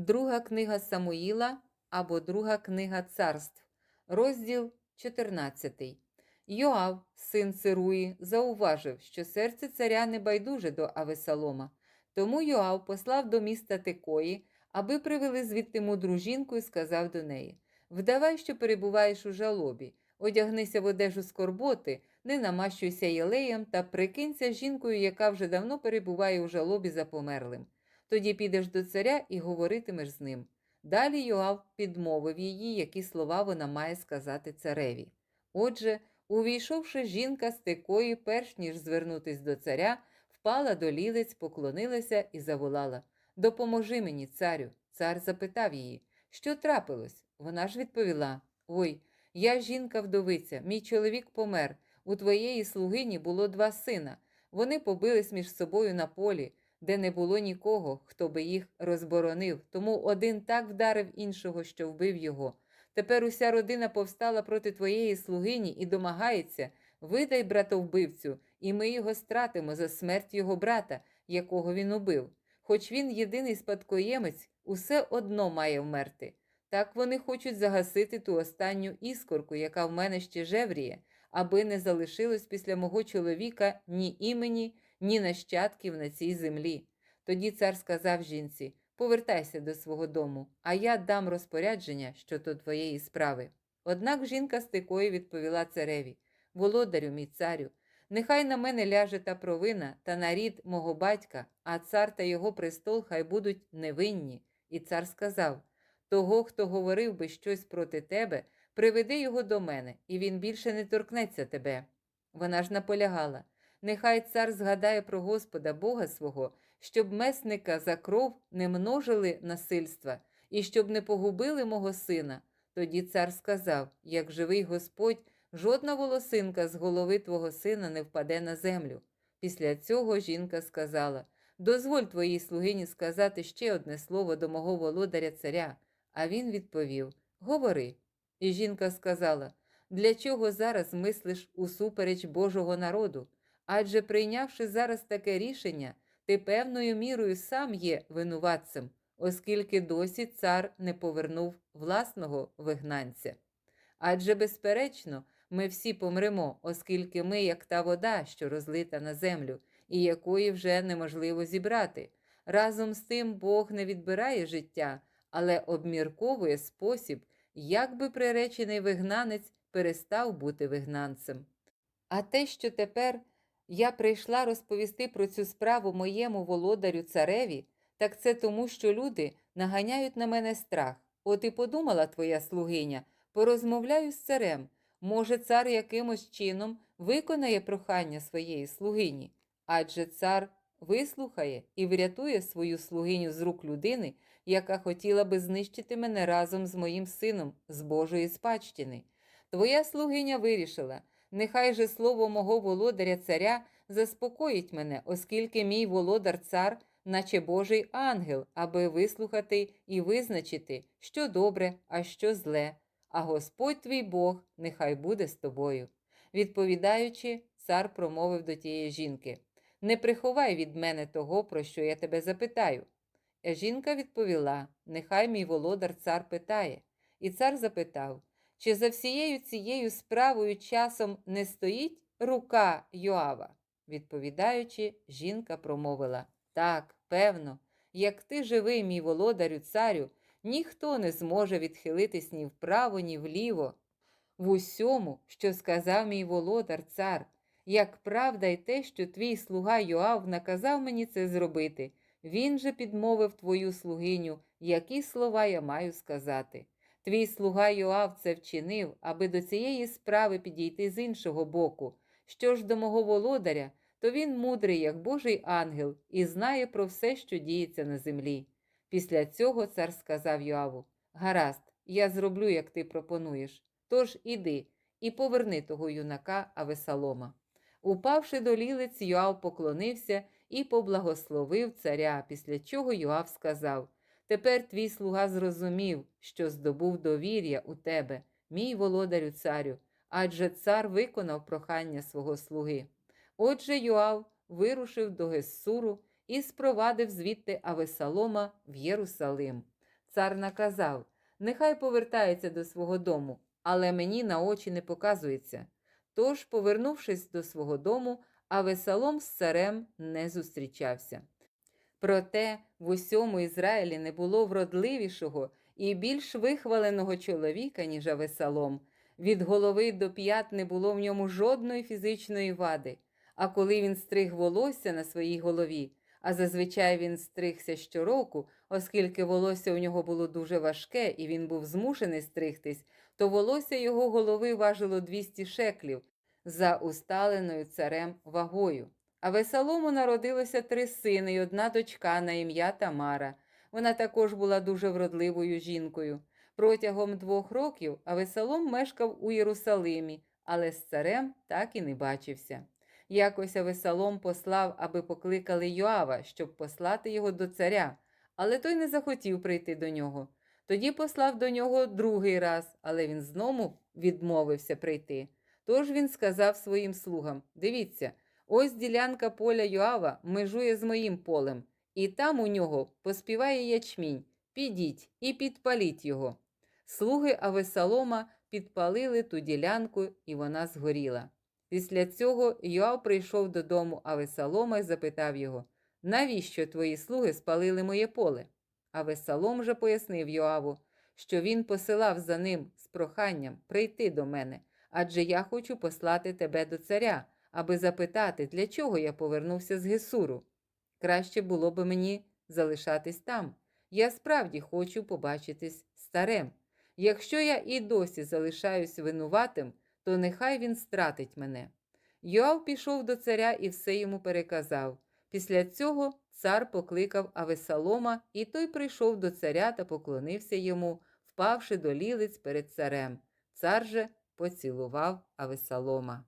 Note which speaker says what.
Speaker 1: Друга книга Самуїла або Друга книга царств, розділ 14. Йоав, син Церуї, зауважив, що серце царя не байдуже до Авесалома. Тому Йоав послав до міста Текої, аби привели звідти мудру жінку і сказав до неї: Вдавай, що перебуваєш у жалобі, одягнися в одежу скорботи, не намащуйся єлеєм та прикинься жінкою, яка вже давно перебуває у жалобі за померлим. Тоді підеш до царя і говоритимеш з ним. Далі Йоав підмовив її, які слова вона має сказати цареві. Отже, увійшовши жінка з текої, перш ніж звернутись до царя, впала до лілиць, поклонилася і заволала Допоможи мені, царю. Цар запитав її, що трапилось? Вона ж відповіла: Ой, я жінка-вдовиця, мій чоловік помер. У твоєї слугині було два сина. Вони побились між собою на полі, де не було нікого, хто би їх розборонив, тому один так вдарив іншого, що вбив його. Тепер уся родина повстала проти твоєї слугині і домагається видай братовбивцю, і ми його стратимо за смерть його брата, якого він убив. Хоч він єдиний спадкоємець, усе одно має вмерти. Так вони хочуть загасити ту останню іскорку, яка в мене ще жевріє, аби не залишилось після мого чоловіка ні імені, ні нащадків на цій землі. Тоді цар сказав жінці: Повертайся до свого дому, а я дам розпорядження щодо твоєї справи. Однак жінка з тикою відповіла цареві: Володарю, мій царю, нехай на мене ляже та провина та на рід мого батька, а цар та його престол хай будуть невинні. І цар сказав: Того, хто говорив би щось проти тебе, приведи його до мене, і він більше не торкнеться тебе. Вона ж наполягала. Нехай цар згадає про Господа Бога свого, щоб месника за кров не множили насильства і щоб не погубили мого сина. Тоді цар сказав: як живий Господь, жодна волосинка з голови твого сина не впаде на землю. Після цього жінка сказала: Дозволь твоїй слугині сказати ще одне слово до мого володаря царя. А він відповів: Говори. І жінка сказала: Для чого зараз мислиш усупереч Божого народу? Адже прийнявши зараз таке рішення, ти певною мірою сам є винуватцем, оскільки досі цар не повернув власного вигнанця. Адже, безперечно, ми всі помремо, оскільки ми, як та вода, що розлита на землю, і якої вже неможливо зібрати. Разом з тим Бог не відбирає життя, але обмірковує спосіб, як би приречений вигнанець перестав бути вигнанцем. А те, що тепер я прийшла розповісти про цю справу моєму володарю цареві, так це тому, що люди наганяють на мене страх. От і подумала твоя слугиня, порозмовляю з царем. Може, цар якимось чином виконає прохання своєї слугині, адже цар вислухає і врятує свою слугиню з рук людини, яка хотіла би знищити мене разом з моїм сином з Божої спадщини. Твоя слугиня вирішила. Нехай же слово мого володаря царя заспокоїть мене, оскільки мій володар цар, наче Божий ангел, аби вислухати і визначити, що добре, а що зле, а Господь твій Бог нехай буде з тобою. Відповідаючи, цар промовив до тієї жінки: Не приховай від мене того, про що я тебе запитаю. Жінка відповіла: Нехай мій володар цар питає. І цар запитав: чи за всією цією справою часом не стоїть рука Йоава? Відповідаючи, жінка промовила Так, певно, як ти живий, мій володарю царю, ніхто не зможе відхилитись ні вправо, ні вліво. В усьому, що сказав мій володар цар, як правда й те, що твій слуга Йоав наказав мені це зробити, він же підмовив твою слугиню, які слова я маю сказати. Твій слуга Йоав це вчинив, аби до цієї справи підійти з іншого боку. Що ж до мого володаря, то він мудрий, як Божий ангел, і знає про все, що діється на землі. Після цього цар сказав Йоаву: Гаразд, я зроблю, як ти пропонуєш. Тож іди і поверни того юнака Авесалома. Упавши до лілиць, Йоав поклонився і поблагословив царя, після чого Йоав сказав: Тепер твій слуга зрозумів, що здобув довір'я у тебе, мій володарю царю, адже цар виконав прохання свого слуги. Отже, Йоав вирушив до Гессуру і спровадив звідти Авесалома в Єрусалим. Цар наказав Нехай повертається до свого дому, але мені на очі не показується. Тож, повернувшись до свого дому, Авесалом з царем не зустрічався. Проте в усьому Ізраїлі не було вродливішого і більш вихваленого чоловіка, ніж Авесалом. Від голови до п'ят не було в ньому жодної фізичної вади. А коли він стриг волосся на своїй голові, а зазвичай він стригся щороку, оскільки волосся у нього було дуже важке і він був змушений стригтись, то волосся його голови важило 200 шеклів за усталеною царем вагою. А Весалому народилося три сини й одна дочка на ім'я Тамара. Вона також була дуже вродливою жінкою. Протягом двох років Авесалом мешкав у Єрусалимі, але з царем так і не бачився. Якось Авесалом послав, аби покликали Йоава, щоб послати його до царя, але той не захотів прийти до нього. Тоді послав до нього другий раз, але він знову відмовився прийти. Тож він сказав своїм слугам: Дивіться, ось ділянка поля Йоава межує з моїм полем, і там у нього поспіває ячмінь. Підіть і підпаліть його. Слуги Авесалома підпалили ту ділянку, і вона згоріла. Після цього Йоав прийшов додому Авесалома і запитав його, навіщо твої слуги спалили моє поле? Авесалом же пояснив Йоаву, що він посилав за ним з проханням прийти до мене, адже я хочу послати тебе до царя, аби запитати, для чого я повернувся з Гесуру. Краще було би мені залишатись там. Я справді хочу побачитись з царем. Якщо я і досі залишаюсь винуватим, то нехай він стратить мене. Йоав пішов до царя і все йому переказав. Після цього цар покликав Авесалома, і той прийшов до царя та поклонився йому, впавши до лілиць перед царем. Цар же поцілував Авесалома.